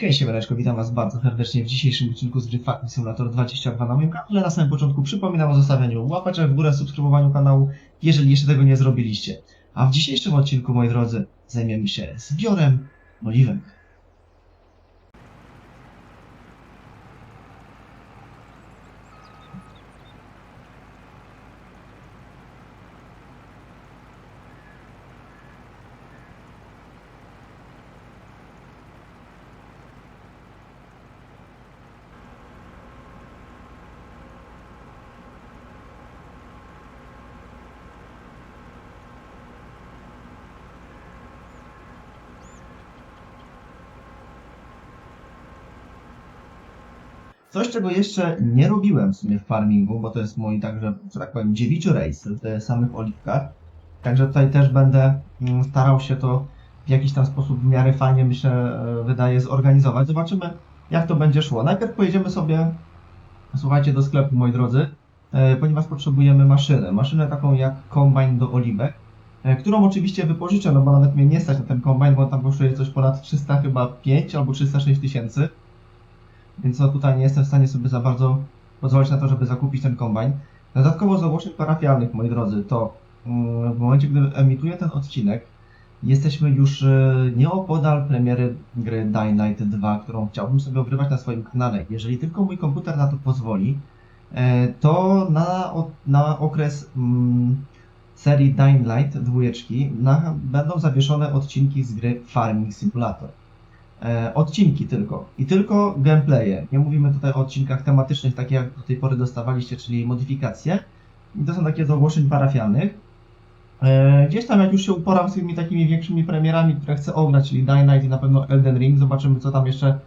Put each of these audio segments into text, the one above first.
Hej, siemaneczko, witam was bardzo serdecznie w dzisiejszym odcinku z gry Simulator 22 na moim kanale. Na samym początku przypominam o zostawianiu łapeczek w górę, subskrybowaniu kanału, jeżeli jeszcze tego nie zrobiliście. A w dzisiejszym odcinku, moi drodzy, zajmiemy się zbiorem oliwek. Coś, czego jeszcze nie robiłem w sumie w farmingu, bo to jest mój także, że tak powiem, dziewiczy rejs w samych oliwkach. Także tutaj też będę mm, starał się to w jakiś tam sposób w miarę fajnie, myślę, e, wydaje, zorganizować. Zobaczymy, jak to będzie szło. Najpierw pojedziemy sobie, słuchajcie, do sklepu, moi drodzy, e, ponieważ potrzebujemy maszynę. Maszynę taką jak kombajn do oliwek, e, którą oczywiście wypożyczę, no bo nawet mnie nie stać na ten kombajn, bo on tam kosztuje coś ponad 300 chyba 5 albo 306 tysięcy. Więc no tutaj nie jestem w stanie sobie za bardzo pozwolić na to, żeby zakupić ten kombajn. Dodatkowo z ogłoszeń parafialnych, moi drodzy, to mm, w momencie, gdy emituję ten odcinek, jesteśmy już e, nieopodal premiery gry Light 2, którą chciałbym sobie ogrywać na swoim kanale. Jeżeli tylko mój komputer na to pozwoli, e, to na, na okres mm, serii Dying Light dwójeczki na, będą zawieszone odcinki z gry Farming Simulator e, odcinki tylko. I tylko gameplaye. Nie mówimy tutaj o odcinkach tematycznych, takie jak do tej pory dostawaliście, czyli modyfikacje. I to są takie z ogłoszeń parafialnych. E, gdzieś tam jak już się uporam z tymi takimi większymi premierami, które chcę ograć, czyli Dying i na pewno Elden Ring, zobaczymy co tam jeszcze e,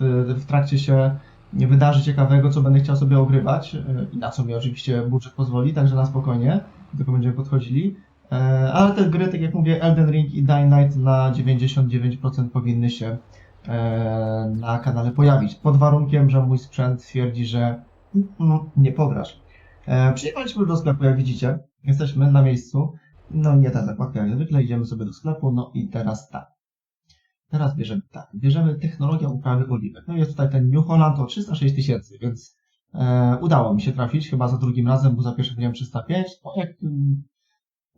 w, w trakcie się wydarzy ciekawego, co będę chciał sobie ogrywać i na co mi oczywiście budżet pozwoli, także na spokojnie, tego będziemy podchodzili. E, Ale te gry, tak jak mówię, Elden Ring i Dying Light na 99% powinny się e, na kanale pojawić. Pod warunkiem, że mój sprzęt twierdzi, że mm, nie pograsz. E, Przyjechaliśmy do sklepu, jak widzicie. Jesteśmy na miejscu. No nie ta zakładka jak zwykle, idziemy sobie do sklepu. No i teraz tak. Teraz bierzemy tak. Bierzemy technologia uprawy oliwek. No jest tutaj ten New Holland o 306 tysięcy, więc e, udało mi się trafić chyba za drugim razem, bo za pierwszym miałem 305. No jak mm,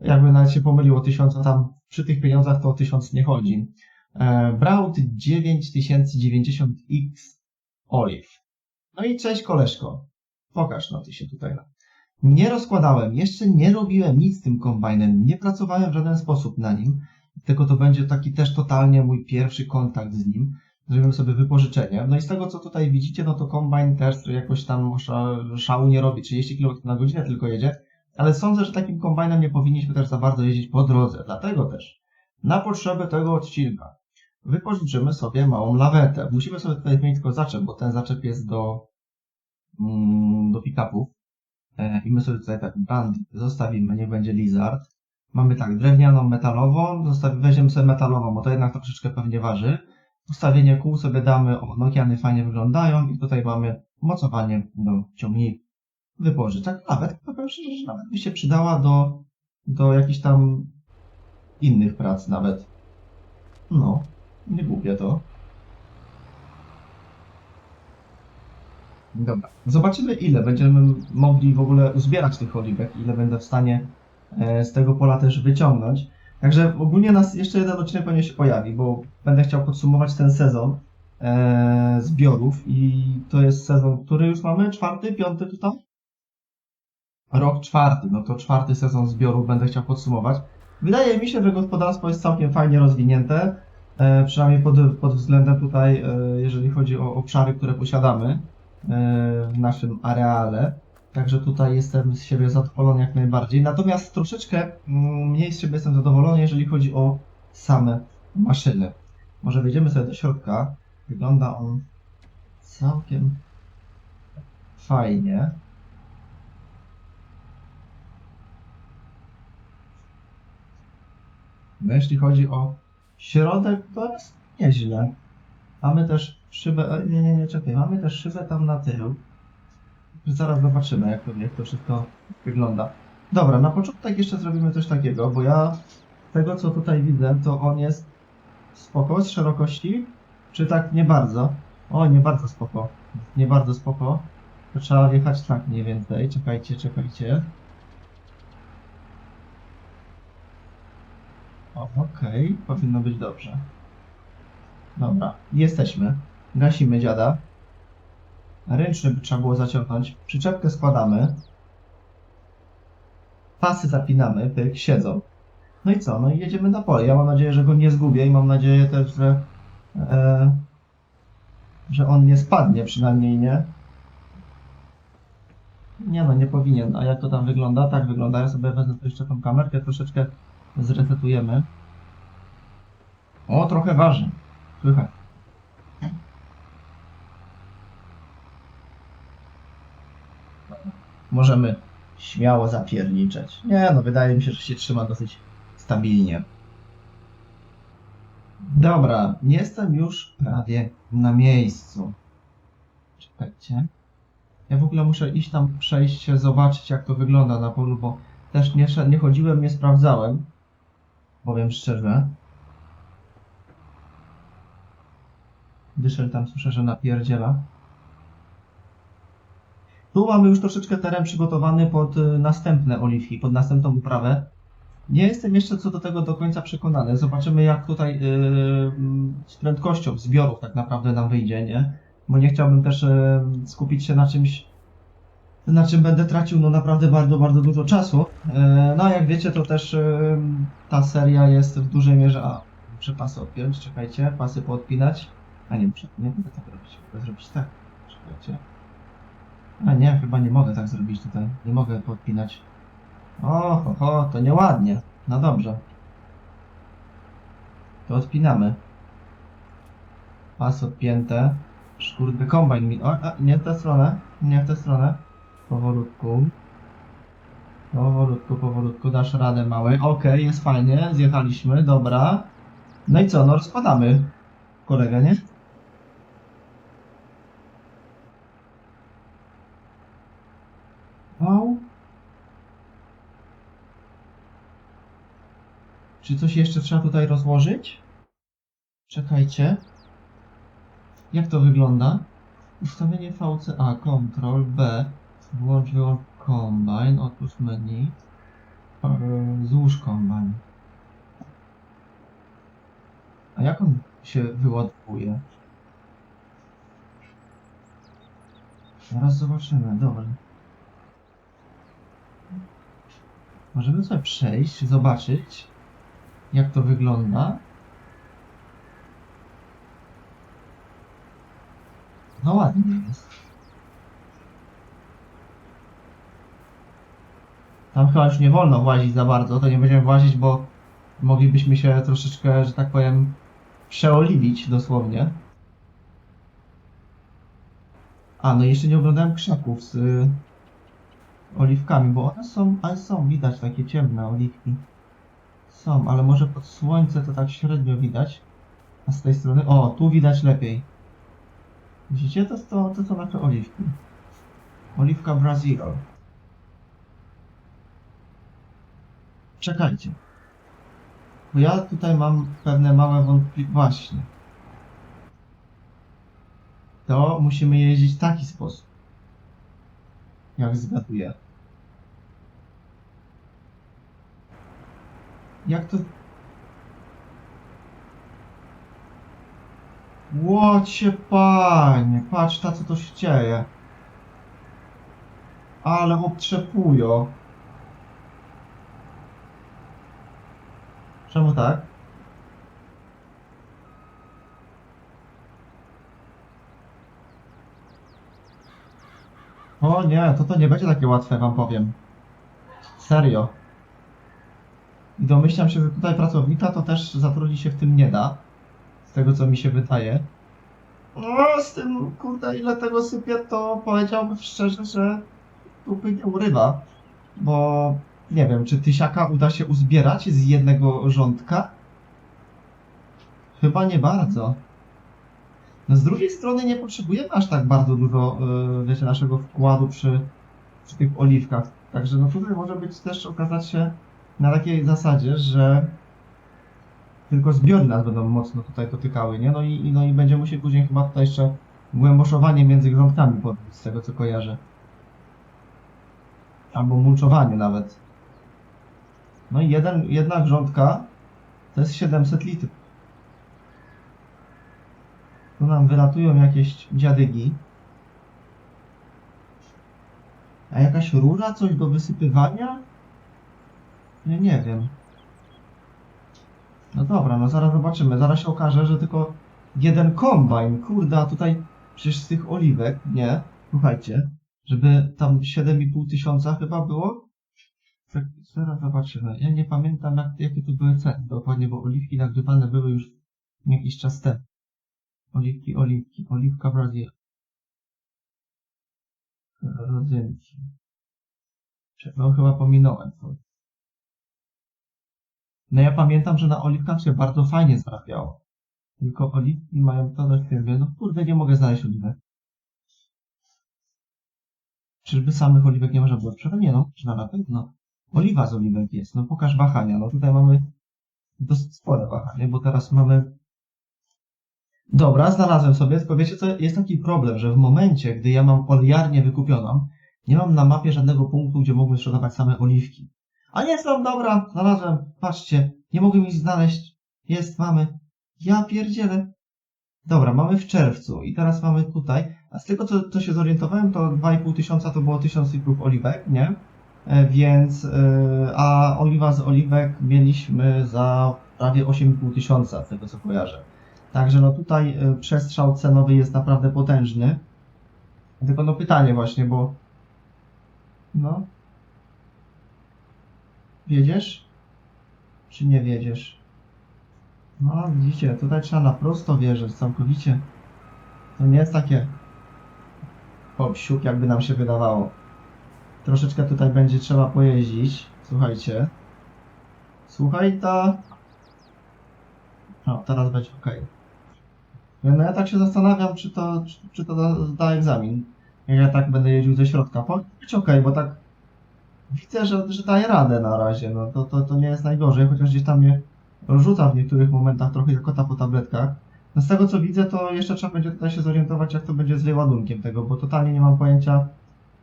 jakby nawet się pomyliło tysiąc, a tam przy tych pieniądzach to o tysiąc nie chodzi. E, Braut 9090X Olive. No i cześć koleżko. Pokaż no ty się tutaj. Nie rozkładałem, jeszcze nie robiłem nic z tym kombajnem, nie pracowałem w żaden sposób na nim, tylko to będzie taki też totalnie mój pierwszy kontakt z nim. Zrobimy sobie wypożyczenie. No i z tego co tutaj widzicie, no to kombajn też jakoś tam sza- szału nie robi, 30 km na godzinę tylko jedzie, ale sądzę, że takim kombajnem nie powinniśmy też za bardzo jeździć po drodze. Dlatego też na potrzeby tego odcinka wypożyczymy sobie małą lawetę. Musimy sobie tutaj zmienić tylko zaczep, bo ten zaczep jest do, mm, do pick-upów. E, I my sobie tutaj tak band zostawimy, niech będzie lizard. Mamy tak, drewnianą, metalową, weźmiemy sobie metalową, bo to jednak troszeczkę pewnie waży. Ustawienie kół sobie damy, o, Nokiany fajnie wyglądają i tutaj mamy mocowanie do ciągników wypożyczać. Nawet, powiem szczerze, że nawet by się przydała do, do jakichś tam innych prac nawet. No, nie głupie to. Dobra, zobaczymy ile będziemy mogli w ogóle uzbierać tych oliwek, ile będę w stanie e, z tego pola też wyciągnąć. Także ogólnie nas jeszcze jeden odcinek pewnie się pojawi, bo będę chciał podsumować ten sezon e, zbiorów i to jest sezon, który już mamy? Czwarty, piąty tutaj? Rok czwarty, no to czwarty sezon zbiorów będę chciał podsumować. Wydaje mi się, że gospodarstwo jest całkiem fajnie rozwinięte, e, przynajmniej pod, pod względem tutaj, e, jeżeli chodzi o obszary, które posiadamy e, w naszym areale. Także tutaj jestem z siebie zadowolony jak najbardziej. Natomiast troszeczkę mm, mniej z siebie jestem zadowolony, jeżeli chodzi o same maszyny. Może wejdziemy sobie do środka. Wygląda on całkiem fajnie. No jeśli chodzi o środek, to jest nieźle. Mamy też szybę, e, nie, nie, nie, czekaj, mamy też szybę tam na tył. Zaraz zobaczymy, jak to, jak to wszystko wygląda. Dobra, na początek jeszcze zrobimy coś takiego, bo ja tego co tutaj widzę, to on jest spoko z szerokości, Czy tak nie bardzo? O, nie bardzo spoko. Nie bardzo spoko. To trzeba wjechać tak mniej więcej. Czekajcie, czekajcie. Okej, powinno być dobrze. Dobra, jesteśmy. Gasimy dziada. Ręczny by trzeba było zaciągnąć. Przyczepkę składamy. Pasy zapinamy, pyk, siedzą. No i co? No i jedziemy na pole. Ja mam nadzieję, że go nie zgubię i mam nadzieję też, że, e, że on nie spadnie przynajmniej, nie? Nie no, nie powinien. A jak to tam wygląda? Tak wygląda. Ja sobie wezmę jeszcze tą kamerkę, troszeczkę zresetujemy. O, trochę waży. Słychać. Możemy śmiało zapierniczeć. Nie no, wydaje mi się, że się trzyma dosyć stabilnie. Dobra, jestem już prawie na miejscu. Czekajcie. Ja w ogóle muszę iść tam przejść się, zobaczyć jak to wygląda na polu, bo też nie, nie chodziłem, nie sprawdzałem. Powiem szczerze. Dyszel tam słyszę, że napierdziela. Tu mamy już troszeczkę teren przygotowany pod y, następne oliwki, pod następną uprawę. Nie jestem jeszcze co do tego do końca przekonany. Zobaczymy jak tutaj y, mm, z prędkością zbiorów tak naprawdę nam wyjdzie, nie? Bo nie chciałbym też y, skupić się na czymś, na czym będę tracił no naprawdę bardzo, bardzo dużo czasu. E, No jak wiecie, to też y, ta seria jest w dużej mierze... A, muszę pasy odpiąć, czekajcie, pasy poodpinać. A nie muszę, nie mogę tak robić, mogę zrobić tak. Czekajcie. A nie, chyba nie mogę tak zrobić tutaj. Nie mogę podpinać. O, ho, ho, to nieładnie. No dobrze. To odpinamy. Pas odpięte. Szkurde, kombajn mi... O, a, nie w tę stronę. Nie w tę stronę. Powolutku. Powolutku, powolutku. Dasz radę małej. Okej, jest fajnie. Zjechaliśmy, dobra. No i co, no rozkładamy kolegę, nie? Wow. Czy coś jeszcze trzeba tutaj rozłożyć? Czekajcie. Jak to wygląda? Ustawienie VCA, Ctrl B, włącz wyłącz Combine, otwórz menu, złóż Combine. A jak on się wyładuje? Zaraz zobaczymy, dobra. Możemy sobie przejść, zobaczyć, jak to wygląda. No ładnie jest. Tam chyba już nie wolno włazić za bardzo, to nie będziemy włazić, bo moglibyśmy się troszeczkę, że tak powiem, przeoliwić dosłownie. A, no i jeszcze nie oglądałem krzaków z y, oliwkami, bo one są, ale są, widać takie ciemne oliwki. Są, ale może pod słońce to tak średnio widać. A z tej strony, o, tu widać lepiej. Widzicie? To, to, to są nasze oliwki. Oliwka Brazil. Czekajcie. Bo ja tutaj mam pewne małe wątpliwości. Właśnie. To musimy jeździć w taki sposób. Jak zgaduję. Jak to... Łocie panie, patrz ta co to się dzieje. Ale obtrzepują. Czemu tak? O nie, to to nie będzie takie łatwe, wam powiem. Serio. I domyślam się, że tutaj pracownika to też zatrudnić się w tym nie da. Z tego co mi się wydaje. No, z tym, kurde, ile tego sypie, to powiedziałbym szczerze, że dupy nie urywa. Bo nie wiem, czy tysiaka uda się uzbierać z jednego rządka? Chyba nie bardzo. No z drugiej strony nie potrzebujemy aż tak bardzo dużo, yy, wiecie, naszego wkładu przy, przy tych oliwkach. Także no tutaj może być też okazać się na takiej zasadzie, że tylko zbiory nas będą mocno tutaj dotykały, nie? No i, no i będziemy musieli później chyba tutaj jeszcze głęboszowanie między grządkami z tego co kojarzę. Albo mulczowanie nawet. No i jeden, jedna grządka to jest 700 litrów. Tu nam wylatują jakieś dziadygi. A jakaś rura, coś do wysypywania? Nie, nie wiem. No dobra, no zaraz zobaczymy. Zaraz się okaże, że tylko jeden kombajn. Kurde, a tutaj przecież z tych oliwek, nie? Słuchajcie, żeby tam 7,5 tysiąca chyba było? Zaraz zobaczymy. Ja nie pamiętam, jak, jakie tu były ceny dokładnie, bo oliwki nagrywane były już jakiś czas temu. Oliwki, oliwki, oliwka Brazil. Rodzynki. Czego chyba pominąłem. No ja pamiętam, że na oliwkach się bardzo fajnie zarabiało. Tylko oliwki mają to do siebie. No kurde, nie mogę znaleźć oliwek. Czyżby samych oliwek nie można było sprzedać? Nie no, czy na pewno. Oliwa z oliwek jest. No pokaż wahania. No tutaj mamy dosyć spore wahanie, bo teraz mamy Dobra, znalazłem sobie, tylko wiecie co, jest taki problem, że w momencie, gdy ja mam oliarnię wykupioną, nie mam na mapie żadnego punktu, gdzie mógłbym sprzedawać same oliwki. A jest mam, dobra, znalazłem, patrzcie, nie mogłem ich znaleźć. Jest, mamy. Ja pierdzielę. Dobra, mamy w czerwcu i teraz mamy tutaj, a z tego co, co się zorientowałem, to 2,5 tysiąca to było 1000 litrów oliwek, nie? E, więc, e, a oliwa z oliwek mieliśmy za prawie 8,5 tysiąca, z tego co kojarzę. Także no tutaj y, przestrzał cenowy jest naprawdę potężny. Tylko no pytanie właśnie, bo no wiedziesz? Czy nie wiedziesz? No widzicie, tutaj trzeba na prosto wierzyć całkowicie. To nie jest takie popsiuk, jakby nam się wydawało. Troszeczkę tutaj będzie trzeba pojeździć. Słuchajcie. Słuchaj ta. No, teraz będzie ok. No ja tak się zastanawiam, czy to, czy, czy to da, da egzamin. Jak ja tak będę jeździł ze środka. Powinno być ok, bo tak widzę, że, że daje radę na razie. No to, to, to nie jest najgorzej, chociaż gdzieś tam mnie rzuca w niektórych momentach trochę jak kota po tabletkach. No z tego co widzę, to jeszcze trzeba będzie tutaj się zorientować, jak to będzie z wyładunkiem tego, bo totalnie nie mam pojęcia,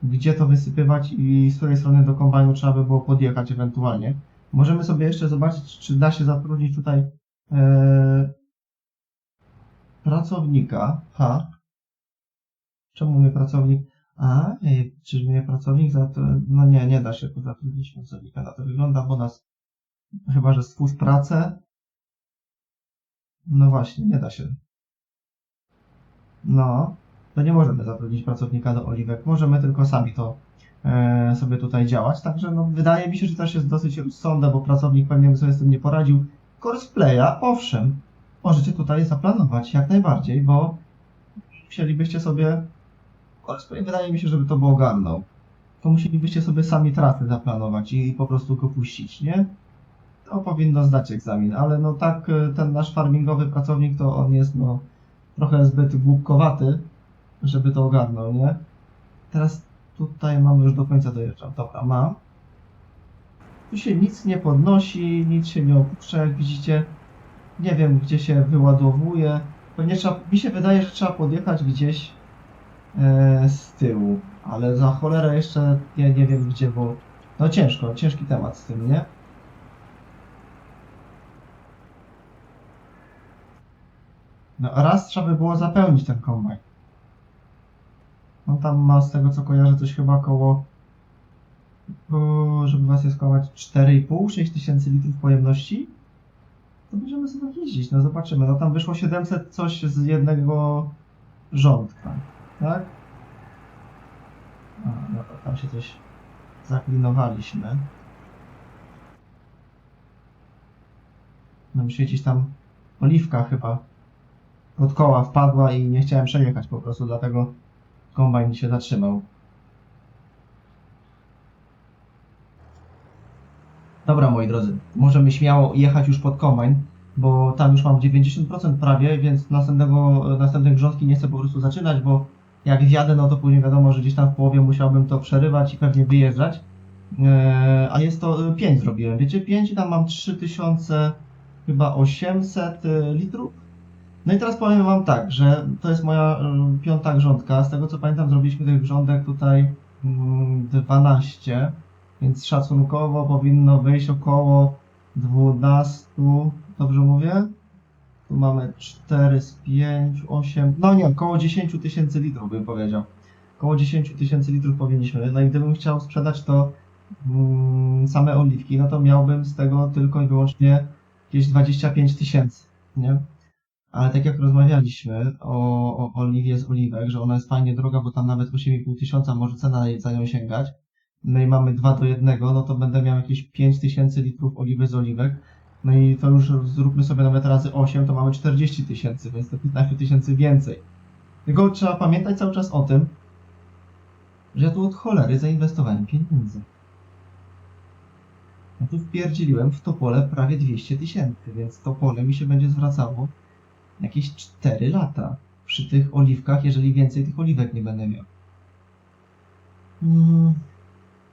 gdzie to wysypywać i z której strony do kombajnu trzeba by było podjechać ewentualnie. Możemy sobie jeszcze zobaczyć, czy da się zatrudnić tutaj e, pracownika. Ha. Czemu mnie pracownik? A, ej, czy mnie pracownik za to. No nie, nie da się tu zatrudnić pracownika. Na to wygląda, bo nas. Chyba, że stwórz pracę. No właśnie, nie da się. No, to nie możemy zatrudnić pracownika do oliwek. Możemy tylko sami to e, sobie tutaj działać. Także no, wydaje mi się, że też jest dosyć rozsądne, bo pracownik pewnie by sobie z tym nie poradził. Courseplaya, owszem, możecie tutaj zaplanować jak najbardziej, bo musielibyście sobie. Courseplay wydaje mi się, żeby to było ogarnął. To musielibyście sobie sami trasy zaplanować i po prostu go puścić, nie? To powinno zdać egzamin, ale no tak e, ten nasz farmingowy pracownik to on jest no trochę zbyt głupkowaty, żeby to ogarnął, nie? Teraz tutaj mamy już do końca dojeżdżam. Dobra, mam. Tu się nic nie podnosi, nic się nie opuszcza, jak widzicie. Nie wiem, gdzie się wyładowuje. Pewnie trzeba, mi się wydaje, że trzeba podjechać gdzieś e, z tyłu, ale za cholerę jeszcze ja nie wiem gdzie, bo no ciężko, ciężki temat z tym, nie? No raz trzeba by było zapełnić ten kombajn. On tam ma z tego co kojarzę coś chyba koło o, żeby was je skołać 4,5-6 tysięcy litrów pojemności to będziemy sobie tak jeździć, no zobaczymy. No tam wyszło 700 coś z jednego rządka, tak? A, no tam się coś zaklinowaliśmy. No mi się gdzieś tam oliwka chyba pod koła wpadła i nie chciałem przejechać po prostu, dlatego kombajn się zatrzymał. Dobra, moi drodzy, możemy śmiało jechać już pod kombajn, bo tam już mam 90% prawie, więc następnego, następnej grządki nie chcę po prostu zaczynać, bo jak wjadę, no to później wiadomo, że gdzieś tam w połowie musiałbym to przerywać i pewnie wyjeżdżać. Eee, a jest to 5 zrobiłem, wiecie, 5 i tam mam 3000 chyba 800 y, litrów. No i teraz powiem Wam tak, że to jest moja y, piąta grządka. Z tego co pamiętam, zrobiliśmy tych grządek tutaj mm, 12, więc szacunkowo powinno wyjść około 12. Dobrze mówię? Tu mamy 4 z 5, 8, no nie, około 10 tysięcy litrów bym powiedział. Około 10 tysięcy litrów powinniśmy. No i gdybym chciał sprzedać to mm, same oliwki, no to miałbym z tego tylko i wyłącznie jakieś 25 tysięcy, nie? Ale tak jak rozmawialiśmy o, o oliwie z oliwek, że ona jest fajnie droga, bo tam nawet 8,5 tysiąca może cena za nią sięgać, no i mamy 2 do 1, no to będę miał jakieś 5 tysięcy litrów oliwy z oliwek, no i to już zróbmy sobie nawet razy 8, to mamy 40 tysięcy, więc to 15 tysięcy więcej. Tylko trzeba pamiętać cały czas o tym, że ja tu od cholery zainwestowałem pieniędzy. Ja tu wpierdzieliłem w to pole prawie 200 tysięcy, więc to pole mi się będzie zwracało jakieś 4 lata przy tych oliwkach, jeżeli więcej tych oliwek nie będę miał. Mm,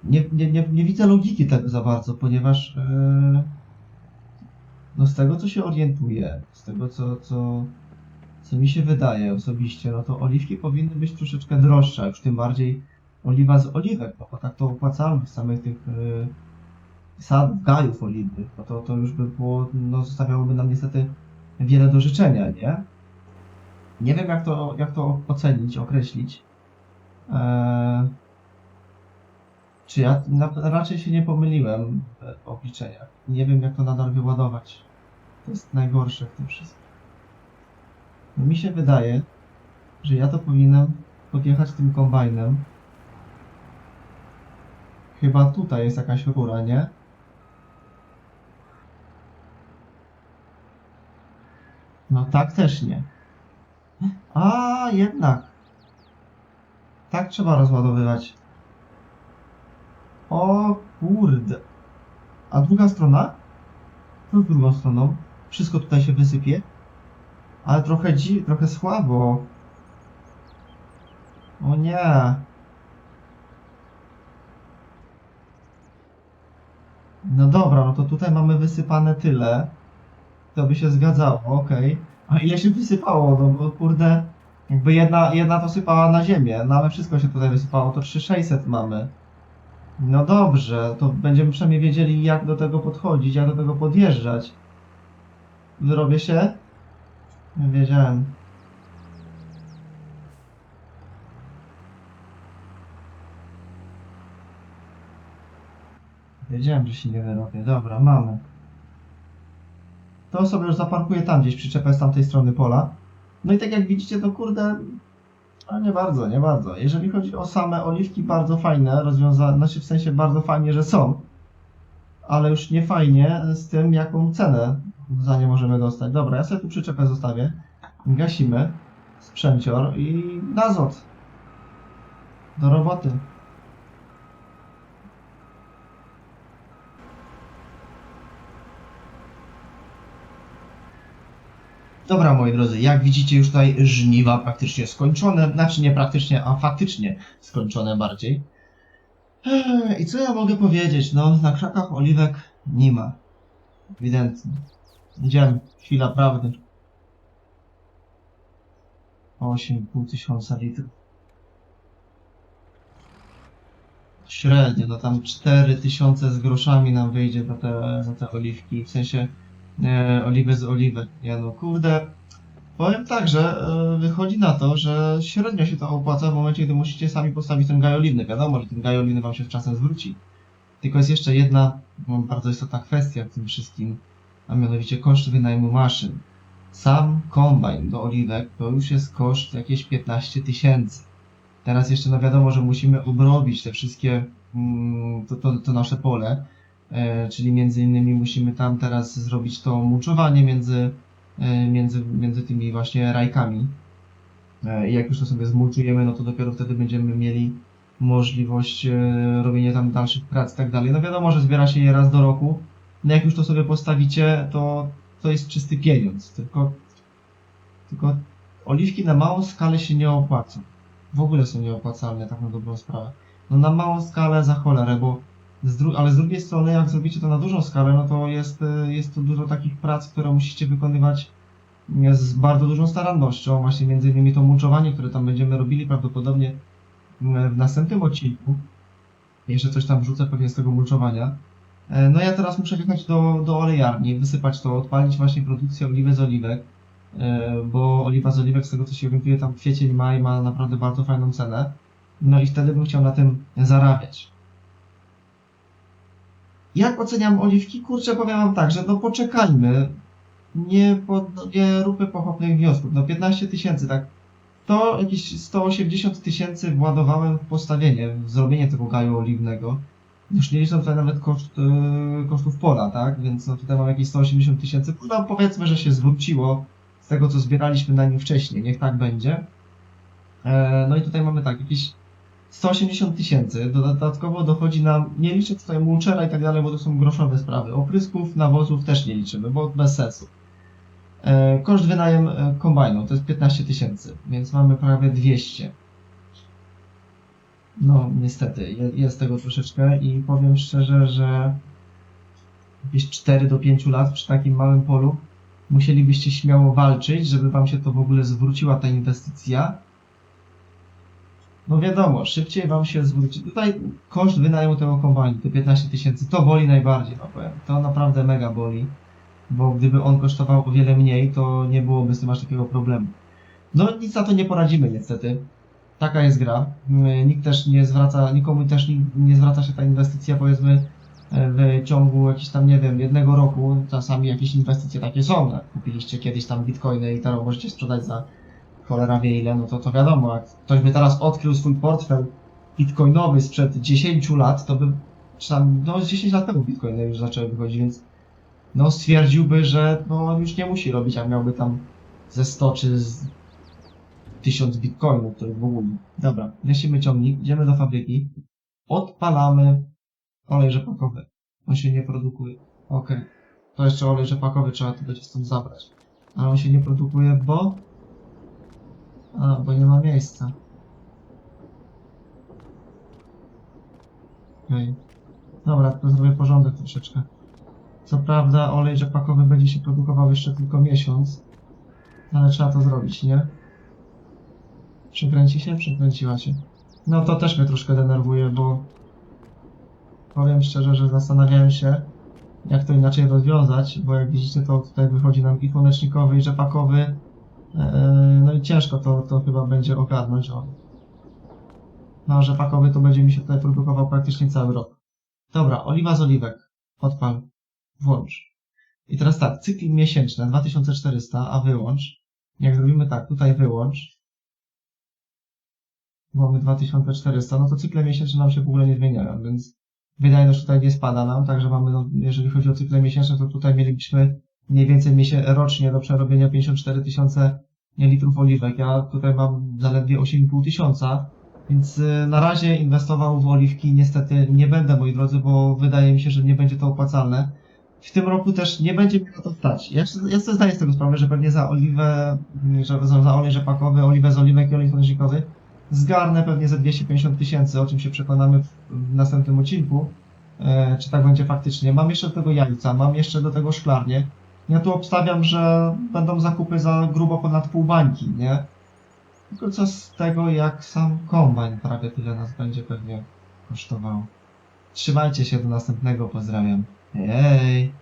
Nie, nie, nie, nie widzę logiki tego za bardzo, ponieważ e, no z tego co się orientuję, z tego co, co, co mi się wydaje osobiście, no to oliwki powinny być troszeczkę droższe, już tym bardziej oliwa z oliwek, bo tak to opłacalność samych tych e, sadów, gajów oliwnych, no to, to już by było, no zostawiałoby nam niestety wiele do życzenia, nie? Nie wiem jak to, jak to ocenić, określić. Eee, czy ja na, raczej się nie pomyliłem w obliczeniach. Nie wiem jak to nadal wyładować. To jest najgorsze w tym wszystkim. No mi się wydaje, że ja to powinienem podjechać tym kombajnem. Chyba tutaj jest jakaś rura, nie? No tak też nie. A jednak. Tak trzeba rozładowywać. O kurde. A druga strona? Z drugą stroną? Wszystko tutaj się wysypie. Ale trochę dzi, trochę słabo. O nie. No dobra, no to tutaj mamy wysypane tyle. To by się zgadzało, okej. A ile się wysypało? No bo kurde, jakby jedna, jedna to sypała na ziemię, no ale wszystko się tutaj wysypało, to 3600 mamy. No dobrze, to będziemy przynajmniej wiedzieli jak do tego podchodzić, jak do tego podjeżdżać. Wyrobię się? Nie wiedziałem. Wiedziałem, że się nie wyrobię. Dobra, mamy. To sobie już zaparkuję tam gdzieś przyczepę z tamtej strony pola. No i tak jak widzicie, to kurde, a nie bardzo, nie bardzo. Jeżeli chodzi o same oliwki, bardzo fajne, rozwiązane, znaczy w sensie bardzo fajnie, że są, ale już nie fajnie z tym, jaką cenę za nie możemy dostać. Dobra, ja sobie tu przyczepę zostawię, gasimy sprzęcior i nazot. Do roboty. Dobra, moi drodzy, jak widzicie już tutaj żniwa praktycznie skończone, znaczy nie praktycznie, a faktycznie skończone bardziej. I co ja mogę powiedzieć? No, na krzakach oliwek nie ma. Ewidentnie. Idziemy, chwila prawdy. 8,5 tysiąca litrów. Średnio, no tam 4 tysiące z groszami nam wyjdzie za te, za te oliwki, w sensie e, oliwy z oliwek. Nie no, kurde. Powiem tak, że e, wychodzi na to, że średnio się to opłaca w momencie, gdy musicie sami postawić ten gaj oliwny. Wiadomo, że ten gaj oliwny wam się z czasem zwróci. Tylko jest jeszcze jedna bardzo istotna kwestia w tym wszystkim, a mianowicie koszt wynajmu maszyn. Sam kombajn do oliwek to już jest koszt jakieś 15 tysięcy. Teraz jeszcze no wiadomo, że musimy obrobić te wszystkie, mm, to, to, to nasze pole, czyli między innymi musimy tam teraz zrobić to mulczowanie między, e, między, między tymi właśnie rajkami. E, I jak już to sobie zmulczujemy, no to dopiero wtedy będziemy mieli możliwość e, robienia tam dalszych prac i tak dalej. No wiadomo, że zbiera się je raz do roku. No jak już to sobie postawicie, to to jest czysty pieniądz. Tylko, tylko oliwki na małą skalę się nie opłacą. W ogóle są nieopłacalne, tak na dobrą sprawę. No na małą skalę za cholerę, bo Z ale z drugiej strony, jak zrobicie to na dużą skalę, no to jest, y, jest tu dużo takich prac, które musicie wykonywać y, z bardzo dużą starannością. Właśnie między innymi to mulczowanie, które tam będziemy robili prawdopodobnie y, w następnym odcinku. Jeszcze coś tam wrzucę pewnie z tego mulczowania. E, No ja teraz muszę jechać do, do olejarni, wysypać to, odpalić właśnie produkcję oliwy z oliwek, e, bo oliwa z oliwek, z tego co się orientuję, tam kwiecień, maj ma naprawdę bardzo fajną cenę. No i wtedy bym chciał na tym zarabiać. Jak oceniam oliwki? Kurczę, powiem wam tak, że no poczekajmy. Nie, pod, nie róbmy pochopnych wniosków. No 15 tysięcy, tak. To jakieś 180 tysięcy władowałem w postawienie, w zrobienie tego gaju oliwnego. Już nie licząc tutaj nawet koszt, yy, kosztów pola, tak? Więc no tutaj mam jakieś 180 tysięcy. No powiedzmy, że się zwróciło z tego, co zbieraliśmy na nim wcześniej. Niech tak będzie. E, no i tutaj mamy tak, jakieś 180 tysięcy. Dodatkowo dochodzi nam, nie liczę tutaj mulchera i tak dalej, bo to są groszowe sprawy. Oprysków, nawozów też nie liczymy, bo bez sensu. E, koszt wynajem e, kombajnu to jest 15 tysięcy, więc mamy prawie 200. No, niestety, je- jest tego troszeczkę i powiem szczerze, że jakieś 4 do 5 lat przy takim małym polu musielibyście śmiało walczyć, żeby wam się to w ogóle zwróciła ta inwestycja. No wiadomo, szybciej wam się zwróci. Tutaj koszt wynajmu tego kombajnu, te 15 tysięcy, to boli najbardziej, no powiem. To naprawdę mega boli, bo gdyby on kosztował o wiele mniej, to nie byłoby z tym aż takiego problemu. No nic na to nie poradzimy niestety. Taka jest gra. Nikt też nie zwraca, nikomu też nie- zwraca się ta inwestycja powiedzmy w ciągu jakiegoś tam, nie wiem, jednego roku. Czasami jakieś inwestycje takie są. Jak kupiliście kiedyś tam bitcoiny i teraz możecie sprzedać za cholera wie ile, no to to wiadomo, jak ktoś by teraz odkrył swój portfel bitcoinowy sprzed 10 lat, to by, czy tam, no z 10 lat temu bitcoiny już zaczęły wychodzić, więc no stwierdziłby, że no on już nie musi robić, a miałby tam ze 100 czy z 1000 bitcoinów, to w ogóle. Dobra, gasimy ciągnik, idziemy do fabryki, odpalamy olej rzepakowy. On się nie produkuje. Okej. To jeszcze olej rzepakowy trzeba tu będzie stąd zabrać. Ale on się nie produkuje, bo... A, bo nie ma miejsca. Okej. Dobra, to zrobię porządek troszeczkę. Co prawda olej rzepakowy będzie się produkował jeszcze tylko miesiąc, ale trzeba to zrobić, nie? Przekręci się? Przekręciła się. No to też mnie troszkę denerwuje, bo powiem szczerze, że zastanawiałem się, jak to inaczej rozwiązać, bo jak widzicie, to tutaj wychodzi nam i słonecznikowy, i rzepakowy. Eee, no i ciężko to, to chyba będzie ogarnąć. O. No, rzepakowy to będzie mi się tutaj produkował praktycznie cały rok. Dobra, oliwa z oliwek. Odpal. Włącz. I teraz tak, cykl miesięczny 2400, a wyłącz. Jak zrobimy tak, tutaj wyłącz. Mamy 2400, no to cykle miesięczne nam się w ogóle nie zmieniają, więc wydajność tutaj nie spada nam, także mamy, no, jeżeli chodzi o cykle miesięczne, to tutaj mielibyśmy mniej więcej miesię- rocznie do przerobienia 54 tysiące litrów oliwek. Ja tutaj mam zaledwie 8,5 tysiąca, więc y, na razie inwestował w oliwki niestety nie będę, moi drodzy, bo wydaje mi się, że nie będzie to opłacalne. W tym roku też nie będzie mi na to stać. Ja, się- ja sobie zdaję z tego sprawę, że pewnie za oliwę, y, że za, olej rzepakowy, oliwę z oliwek i olej słonecznikowy zgarnę pewnie za 250 tysięcy, o czym się przekonamy w następnym odcinku, e, czy tak będzie faktycznie. Mam jeszcze do tego jajca, mam jeszcze do tego szklarnię. Ja tu obstawiam, że będą zakupy za grubo ponad pół bańki, nie? Tylko co z tego, jak sam kombajn prawie tyle nas będzie pewnie kosztował. Trzymajcie się do następnego, pozdrawiam. Hej!